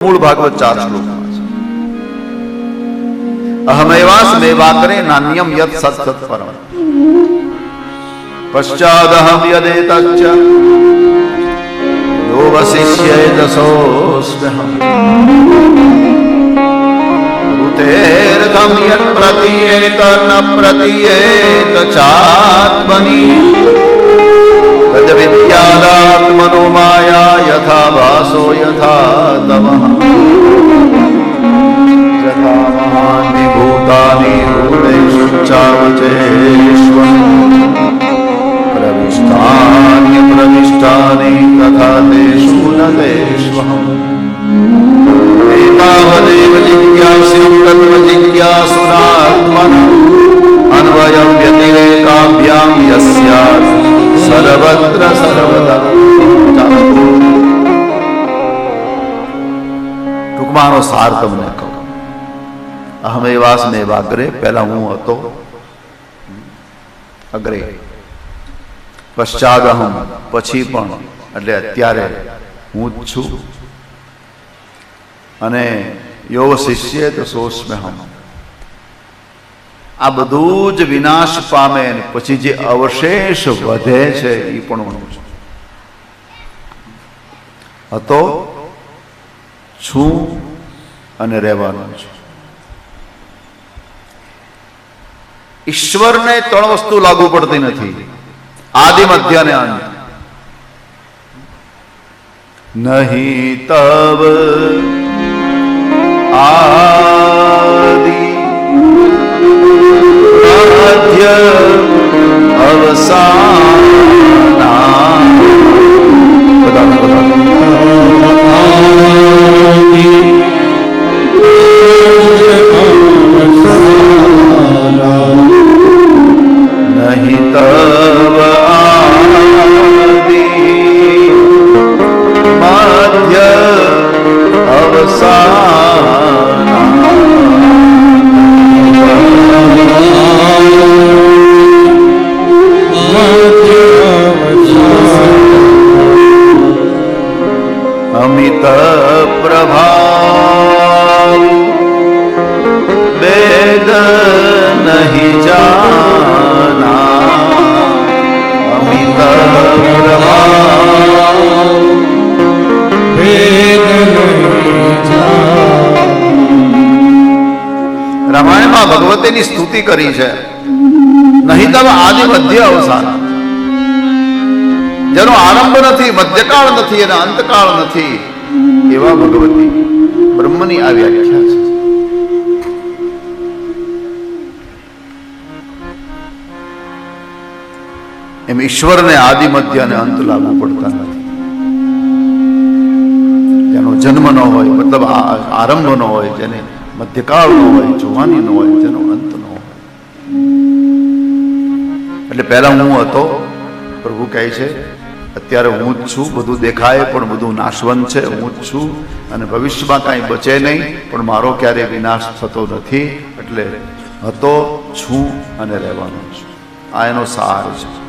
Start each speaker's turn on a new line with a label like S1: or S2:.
S1: મૂળ ભાગવત ચાર શ્લોકમાં છે અહમેવાસ મેવાકરે નાન્યમ યત સત સત પરમ પશ્ચાદહમ યદેતચ્ચ યો વસિષ્યેદસોસ્મ્યહમ ઋતેર્ધમ યત પ્રતીયેત ન પ્રતીયેત ચાત્મની યાદાત્મનો માયા યથા વાસો યથા તમ યથા મહાનિભૂતાની રૂપે સુચાવચે સર્વત્ર ટૂંકમાં સાર તમને કહું. અહમ એવાસ ને વાગરે, પહેલા હું હતો. અગ્રે. પશ્ચાદ અહમ, પછી પણ, એટલે અત્યારે હું જ છું. અને યો શિષ્ય તો સોસ મેં હમ આ બધું જ વિનાશ પામે અને પછી જે અવશેષ વધે છે એ પણ હું છું. હતો છું અને રહેવાનો છું. ઈશ્વરને ત્રણ વસ્તુ લાગુ પડતી નથી. આદિ, મધ્ય અને અંત નહીં તબ આદિ રામાયણમાં ભગવતીની સ્તુતિ કરી છે. નહીં તબ આદિ મધ્ય અવસાન. જેનો આરંભ નથી, મધ્યકાળ નથી અને અંતકાળ નથી, એવા ભગવતી બ્રહ્મની આ વ્યાખ્યા છે. એમ ઈશ્વરને આદિ મધ્ય અને અંત લાગુ પડતા નથી. જેનો જન્મ ન હોય, મતલબ આરંભ ન હોય, જેને મધ્યકાળ ન હોય, જોવાની ન હોય, જેનો અંત ન હોય. એટલે પહેલા હું હતો, પ્રભુ કહે છે, અત્યારે હું જ છું, બધું દેખાય, પણ બધું નાશવંત છે, હું જ છું, અને ભવિષ્યમાં કાંઈ બચે નહીં, પણ મારો ક્યારેય વિનાશ થતો નથી, એટલે હતો, છું અને રહેવાનો છું. આ એનો સાર છે.